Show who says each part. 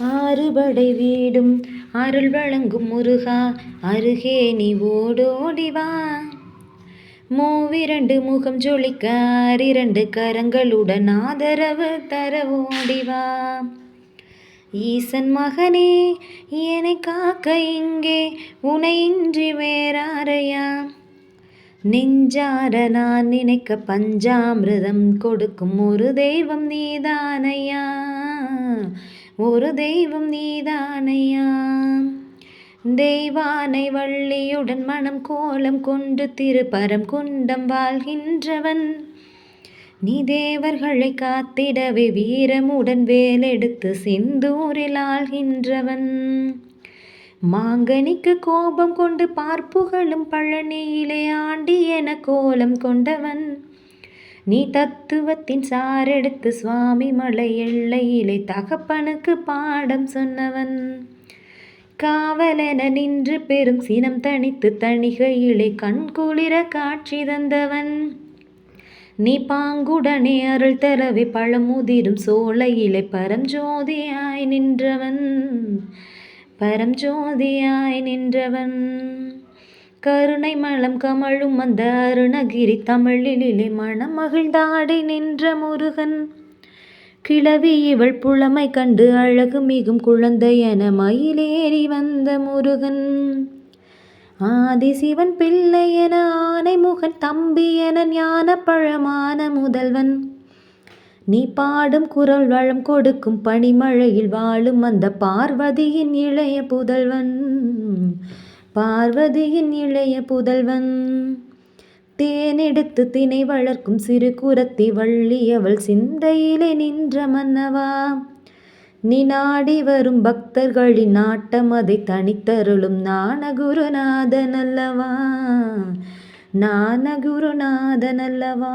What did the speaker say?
Speaker 1: ஆறுபடை வீடும் அருள் வழங்கும் முருகா அருகே நீ ஓடோடிவா மூவிரண்டு முகம் ஜொலிக்க இரண்டு கரங்களுடன் ஆதரவு தர ஓடிவா ஈசன் மகனே என்னை காக்க இங்கே உனையின்றி வேறாரையா? நெஞ்சார நான் நினைக்க பஞ்சாமிரதம் கொடுக்கும் ஒரு தெய்வம் நீதானையா? ஒரு தெய்வம் நீதானையா? தெய்வானை வள்ளியுடன் மனம் கோலம் கொண்டு திருப்பரம் குண்டம் வாழ்கின்றவன். நீ தேவர்களை காத்திடவே வீரமுடன் வேலெடுத்து சிந்தூரில் ஆள்கின்றவன். மாங்கனிக்கு கோபம் கொண்டு பார்ப்புகளும் பழனியிலே ஆண்டி என கோலம் கொண்டவன். நீ தத்துவத்தின் சாரெடுத்து சுவாமி மலை எல்லையிலே தகப்பனுக்கு பாடம் சொன்னவன். காவலென நின்று பெரும் சினம் தணித்து தணிகையிலே கண்குளிர காட்சி தந்தவன். நீ பாங்குடனே அருள் தரவே பழமுதிரும் சோலையிலே பரஞ்சோதியாய் நின்றவன். பரஞ்சோதியாய் நின்றவன். கருணை மலம் கமழும் அந்த அருணகிரி தமிழிலே மனம் மகிழ்ந்தாடி நின்ற முருகன். கிளவி இவள் புலமை கண்டு அழகு மிகும் குழந்தை என மயிலேறி வந்த முருகன். ஆதிசிவன் பிள்ளை என ஆனை முகன் தம்பி என ஞான பழமான முதல்வன். நீ பாடும் குரல் வளம் கொடுக்கும் பனிமழையில் வாழும் அந்த பார்வதியின் இளைய புதல்வன். பார்வதியின் இளைய புதல்வன். தேனெடுத்து தினை வளர்க்கும் சிறு குரத்தி வள்ளியவள் சிந்தையிலே நின்ற மன்னவா. நினாடி வரும் பக்தர்களின் நாட்டம் அதை தனித்தருளும் ஞானகுருநாதன் அல்லவா ஞானகுருநாதன் அல்லவா